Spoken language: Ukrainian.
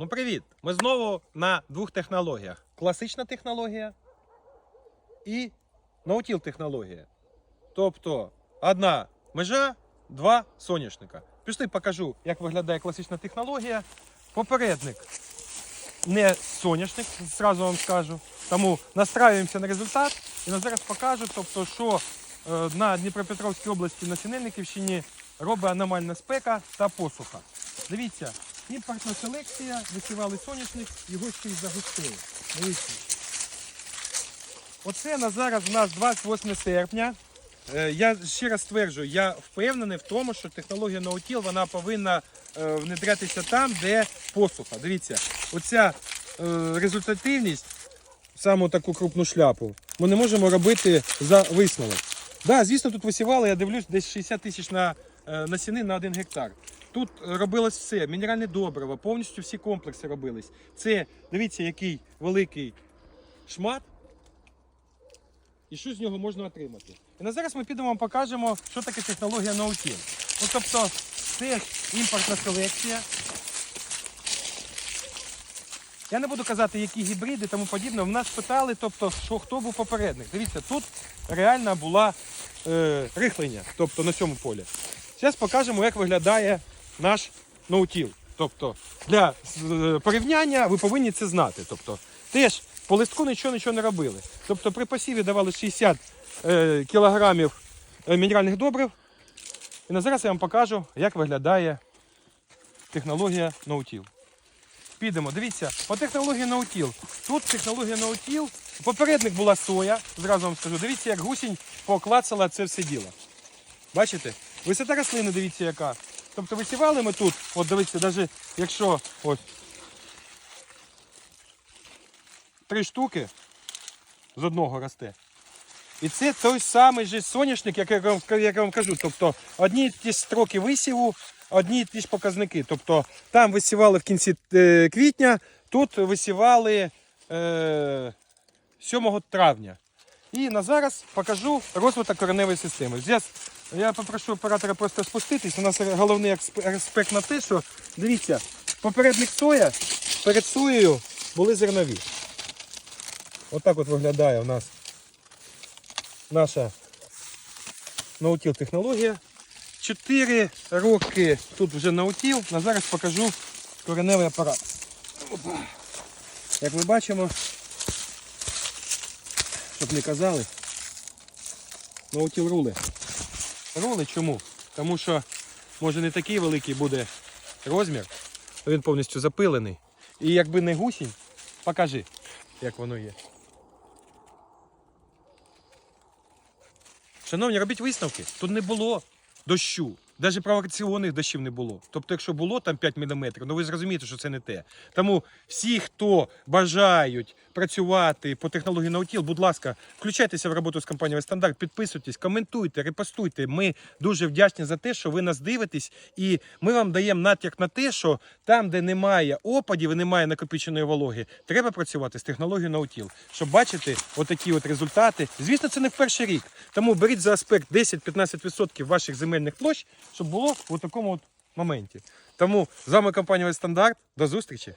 Ну привіт! Ми знову на двох технологіях: класична технологія і наутіл технологія. Тобто одна межа, два соняшника. Пішли покажу, як виглядає класична технологія. Попередник не соняшник, зразу вам скажу. Тому настраюємося на результат і на зараз покажу, тобто, що е, на Дніпропетровській області на Синельниківщині робить аномальна спека та посуха. Дивіться, імпортна селекція, висівали соняшник, його ще й загустили. Оце на зараз у нас 28 серпня. Е, Я ще раз стверджую, я впевнений в тому, що технологія наутіл вона повинна е, внедрятися там, де посуха. Дивіться, оця е, результативність, саме таку крупну шляпу, ми не можемо робити за висновок. Да, звісно, тут висівали, я дивлюсь, десь 60 тисяч на насіни на 1 гектар. Тут робилось все, мінеральне добриво, повністю всі комплекси робились. Це, дивіться, який великий шмат, і що з нього можна отримати. І на зараз ми підемо вам покажемо, що таке технологія наутіл. Ну, тобто, це імпортна селекція. Я не буду казати, які гібриди тому подібне. В нас питали, тобто, що хто був попередник. Дивіться, тут реально була е, рихлення, тобто на цьому полі. Зараз покажемо, як виглядає наш ноутіл. Тобто, для е, порівняння ви повинні це знати. Тобто, теж по листку нічого нічого не робили. Тобто при посіві давали 60 е, кілограмів е, мінеральних добрив. І на зараз я вам покажу, як виглядає технологія наутіл. Підемо, дивіться, по технології наутіл. Тут технологія наутіл. Попередник була соя, зразу вам скажу. Дивіться, як гусінь поклацала це все діло. Бачите? Висота рослини, дивіться, яка. Тобто висівали ми тут, от дивіться, навіть якщо ось три штуки з одного росте. І це той самий же соняшник, як я вам, як я вам кажу. Тобто одні і ті ж строки висіву, одні і ті ж показники. Тобто там висівали в кінці е, квітня, тут висівали е, 7 травня. І на зараз покажу розвиток кореневої системи. Зараз я попрошу оператора просто спуститись. У нас головний аспект на те, що дивіться, попередник соя перед соєю були зернові. Отак от виглядає у нас наша наутіл технологія. Чотири роки тут вже наутіл. На зараз покажу кореневий апарат. Як ми бачимо, щоб не казали, наутіл рули. Рули чому? Тому що може не такий великий буде розмір, але він повністю запилений. І якби не гусінь, покажи, як воно є. Шановні, робіть висновки. Тут не було дощу. Навіть провокаційних дощів не було. Тобто, якщо було там 5 мм, ну ви зрозумієте, що це не те. Тому всі, хто бажають працювати по технології наутіл, будь ласка, включайтеся в роботу з компанією Стандарт, підписуйтесь, коментуйте, репостуйте. Ми дуже вдячні за те, що ви нас дивитесь, і ми вам даємо натяк на те, що там, де немає опадів і немає накопиченої вологи, треба працювати з технологією наутіл, щоб бачити отакі от результати. Звісно, це не в перший рік. Тому беріть за аспект 10-15% ваших земельних площ, щоб було в такому от моменті. Тому з вами компанія Стандарт. До зустрічі!